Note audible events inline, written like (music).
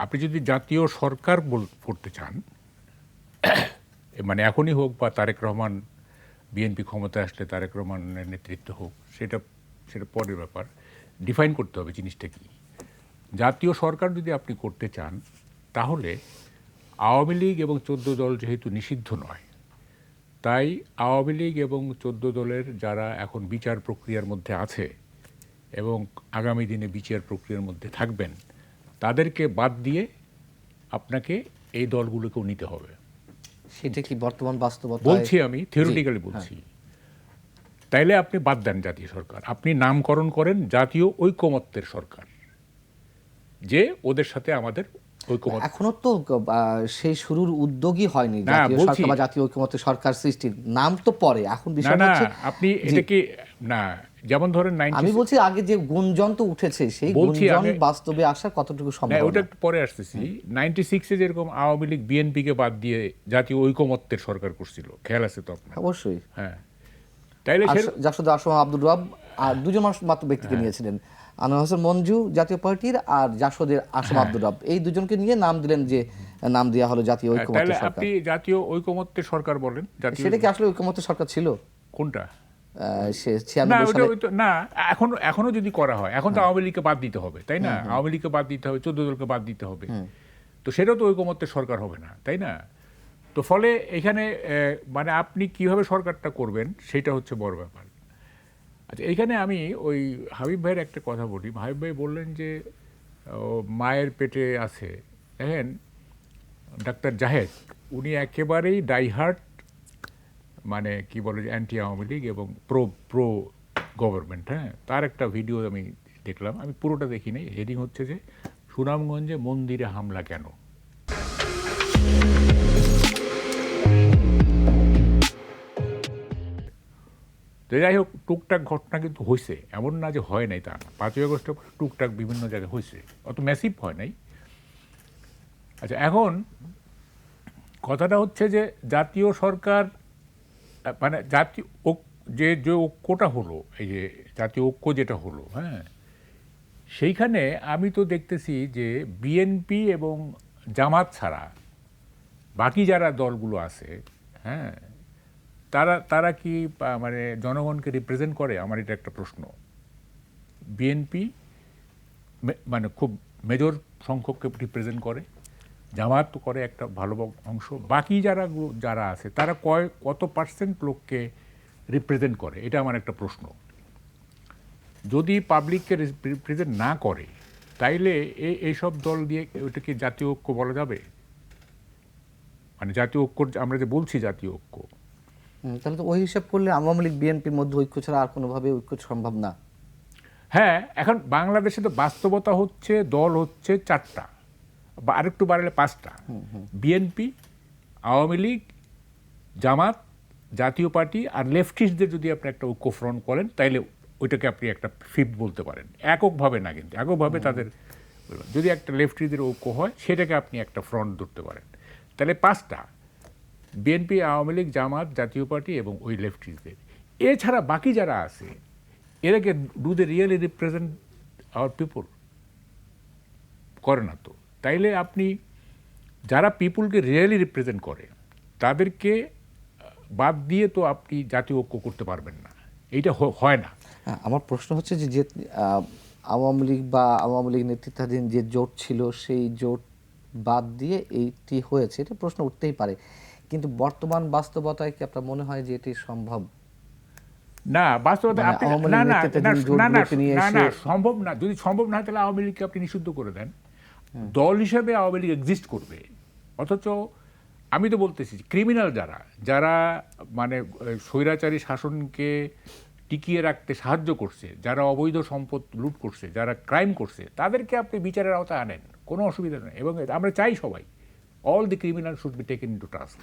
আপনি যদি জাতীয় সরকার করতে চান (coughs) মানে এখনই হোক বা তারেক রহমান, বিএনপি ক্ষমতায় আসলে তারেক রহমানের নেতৃত্ব হোক, সেটা সেটা পরের ব্যাপার। ডিফাইন করতে হবে জিনিসটা কি? জাতীয় সরকার যদি আপনি করতে চান, তাহলে আওয়ামী লীগ এবং চোদ্দ দল যেহেতু নিষিদ্ধ নয়, তাই আওয়ামী লীগ এবং চোদ্দ দলের যারা এখন বিচার প্রক্রিয়ার মধ্যে আছে এবং আগামী দিনে বিচার প্রক্রিয়ার মধ্যে থাকবেন তাদেরকে বাদ দিয়ে আপনাকে এই দলগুলোকেও নিতে হবে। সেটা কি বর্তমান বাস্তবতা বলছি আমি থিওরিটিক্যালি বলছি। তাইলে আপনি বাদ দেন জাতীয় সরকার। আপনি নামকরণ করেন জাতীয় ঐকমত্যের সরকার যে ওদের সাথে আমাদের ঐকমত্য এখনও তো সেই শুরুর উদ্যোগই হয়নি জাতীয় সরকার বা জাতীয় ঐক্যমত্য সরকার সৃষ্টির। নাম তো পরে এখন বিষয় হচ্ছে আপনি এটা কি না যেমন ধরেন আমি বলছি আগে যে গুঞ্জন তো উঠেছে সেই গুঞ্জন বাস্তবে আসার কতটুকু না সম্ভব ওটা একটু পরে আসতেছি। নাইনটি সিক্সে যেরকম আওয়ামী লীগ বিএনপিকে বাদ দিয়ে জাতীয় ঐকমত্যের সরকার করছিল খেয়াল আছে তো আপনার অবশ্যই। হ্যাঁ। তাইলে জাসদ আসম আব্দুল রাব আর দুজন মানুষ মাত্র ব্যক্তিকে হ্যাঁ। নিয়েছিলেন। আনোয়ার হোসেন মঞ্জু জাতীয় পার্টির আর জাসদের আসম হ্যাঁ। আব্দুল রাব। এই দুজনকে নিয়ে নাম দিলেন যে নাম দেওয়া হলো জাতীয় ঐক্যমত্য তাইলে সরকার। আপনি জাতীয় ঐকমত্যের সরকার বলেন জাতীয় সেটা কি আসলে ঐক্যমত্য সরকার ছিল? কোনটা? না এখনও এখনও যদি করা হয় এখন তো আওয়ামী লীগকে বাদ দিতে হবে তাই না? আওয়ামী লীগকে বাদ দিতে হবে চোদ্দ দলকে বাদ দিতে হবে। তো সেটাও তো ঐকমত্যের সরকার হবে না তাই না? তো ফলে এখানে মানে আপনি কীভাবে সরকারটা করবেন সেটা হচ্ছে বড় ব্যাপার। আচ্ছা এইখানে আমি ওই হাবিব ভাইয়ের একটা কথা বলি। হাবিব ভাই বললেন যে মায়ের পেটে আছে দেখেন ডাক্তার জাহেদ উনি একেবারেই ডাইহার্ট মানে কি বলে যে অ্যান্টি আওয়ামী লীগ এবং প্রো প্রো গভর্নমেন্ট হ্যাঁ? তার একটা ভিডিও আমি দেখলাম। আমি পুরোটা দেখি নাই। হেডিং হচ্ছে যে, সুনামগঞ্জে মন্দিরে হামলা কেন? তো যাই হোক, টুকটাক ঘটনা কিন্তু হয়েছে এমন না যে হয় নাই তা না। পাঁচই আগস্টের পরে টুকটাক বিভিন্ন জায়গায় হয়েছে অত ম্যাসিভ হয় নাই। আচ্ছা এখন কথাটা হচ্ছে যে, জাতীয় সরকার মানে ঐক- যে যে ঐক্যটা হলো, এই যে জাতীয় ঐক্য যেটা হলো হ্যাঁ? সেইখানে আমি তো দেখতেছি যে বিএনপি এবং জামাত ছাড়া বাকি যারা দলগুলো আছে হ্যাঁ তারা তারা কি মানে জনগণকে রিপ্রেজেন্ট করে? আমার এটা একটা প্রশ্ন। বিএনপি মানে খুব মেজর সংখ্যককে রিপ্রেজেন্ট করে? জামাত তো করে একটা ভালো অংশ। বাকি যারা যারা আছে তারা কয় কত পার্সেন্ট লোককে রিপ্রেজেন্ট করে? এটা আমার একটা প্রশ্ন। যদি পাবলিককে রিপ্রেজেন্ট না করে তাইলে এই এইসব দল দিয়ে ওইটাকে জাতীয় ঐক্য বলা যাবে? মানে জাতীয় ঐক্য আমরা যে বলছি জাতীয় ঐক্য। তাহলে তো ওই হিসাব করলে আওয়ামী লীগ বিএনপির মধ্যে ঐক্য ছাড়া আর কোনোভাবে ঐক্য সম্ভব না। হ্যাঁ এখন বাংলাদেশে তো বাস্তবতা হচ্ছে দল হচ্ছে চারটা। বা আরেকটু বাড়লে পাঁচটা। বিএনপি আওয়ামী লীগ জামাত জাতীয় পার্টি আর লেফটিস্টদের যদি আপনি একটা ঐক্য ফ্রন্ট করেন তাইলে ওইটাকে আপনি একটা ফিফথ বলতে পারেন। এককভাবে না কিন্তু এককভাবে তাদের যদি একটা লেফটিদের ঐক্য হয় সেটাকে আপনি একটা ফ্রন্ট ধরতে পারেন। তাহলে পাঁচটা বিএনপি আওয়ামী লীগ জামাত জাতীয় পার্টি এবং ওই লেফটিস্টদের। এছাড়া বাকি যারা আছে এরাকে do they really represent our people করে না তো। তাইলে আপনি যারা পিপুলকে রিয়েলি রিপ্রেজেন্ট করে তাদেরকে বাদ দিয়ে তো আপনি জাতীয় ঐক্য করতে পারবেন না। এইটা হয় না। আমার প্রশ্ন হচ্ছে যে যে আওয়ামী লীগ বা আওয়ামী লীগ নেতৃত্বাধীন যে জোট ছিল সেই জোট বাদ দিয়ে এইটি হয়েছে এটা প্রশ্ন উঠতেই পারে। কিন্তু বর্তমান বাস্তবতায় কি আপনার মনে হয় যে এটি সম্ভব? না বাস্তবতা মানে আপনি না না না, না সম্ভব না। যদি সম্ভব না তাহলে আওয়ামী লীগকে আপনি নিষিদ্ধ করে দেন। দল হিসাবে আওয়ামী লীগ এক্সিস্ট করবে। অথচ আমি তো বলতেছি ক্রিমিনাল যারা যারা মানে স্বৈরাচারী শাসনকে টিকিয়ে রাখতে সাহায্য করছে, যারা অবৈধ সম্পদ লুট করছে, যারা ক্রাইম করছে, তাদেরকে আপনি বিচারের আওতায় আনেন। কোনো অসুবিধা নেই। এবং আমরা চাই সবাই all the criminal should be taken to task